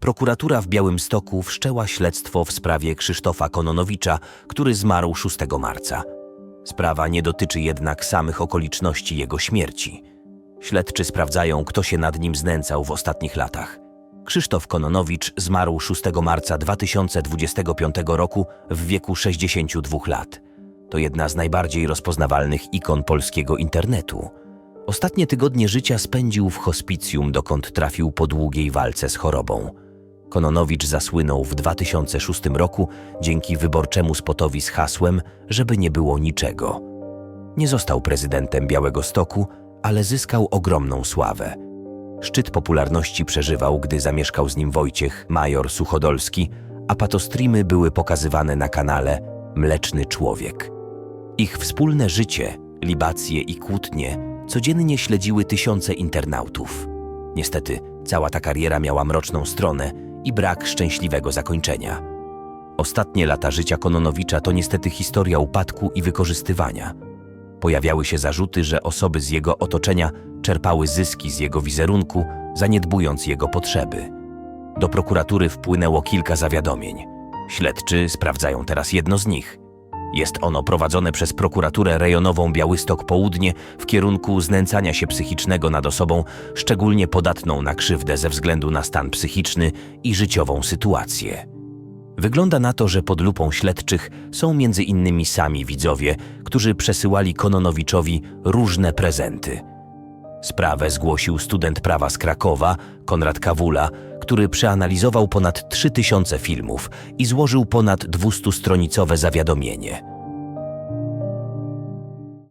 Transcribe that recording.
Prokuratura w Białymstoku wszczęła śledztwo w sprawie Krzysztofa Kononowicza, który zmarł 6 marca. Sprawa nie dotyczy jednak samych okoliczności jego śmierci. Śledczy sprawdzają, kto się nad nim znęcał w ostatnich latach. Krzysztof Kononowicz zmarł 6 marca 2025 roku w wieku 62 lat. To jedna z najbardziej rozpoznawalnych ikon polskiego internetu. Ostatnie tygodnie życia spędził w hospicjum, dokąd trafił po długiej walce z chorobą. Kononowicz zasłynął w 2006 roku dzięki wyborczemu spotowi z hasłem, żeby nie było niczego. Nie został prezydentem Białego Stoku, ale zyskał ogromną sławę. Szczyt popularności przeżywał, gdy zamieszkał z nim Wojciech Major Suchodolski, a patostreamy były pokazywane na kanale Mleczny Człowiek. Ich wspólne życie, libacje i kłótnie codziennie śledziły tysiące internautów. Niestety, cała ta kariera miała mroczną stronę i brak szczęśliwego zakończenia. Ostatnie lata życia Kononowicza to niestety historia upadku i wykorzystywania. Pojawiały się zarzuty, że osoby z jego otoczenia czerpały zyski z jego wizerunku, zaniedbując jego potrzeby. Do prokuratury wpłynęło kilka zawiadomień. Śledczy sprawdzają teraz jedno z nich. Jest ono prowadzone przez prokuraturę rejonową Białystok Południe w kierunku znęcania się psychicznego nad osobą szczególnie podatną na krzywdę ze względu na stan psychiczny i życiową sytuację. Wygląda na to, że pod lupą śledczych są między innymi sami widzowie, którzy przesyłali Kononowiczowi różne prezenty. Sprawę zgłosił student prawa z Krakowa, Konrad Kawula, który przeanalizował ponad 3000 filmów i złożył ponad 200-stronicowe zawiadomienie.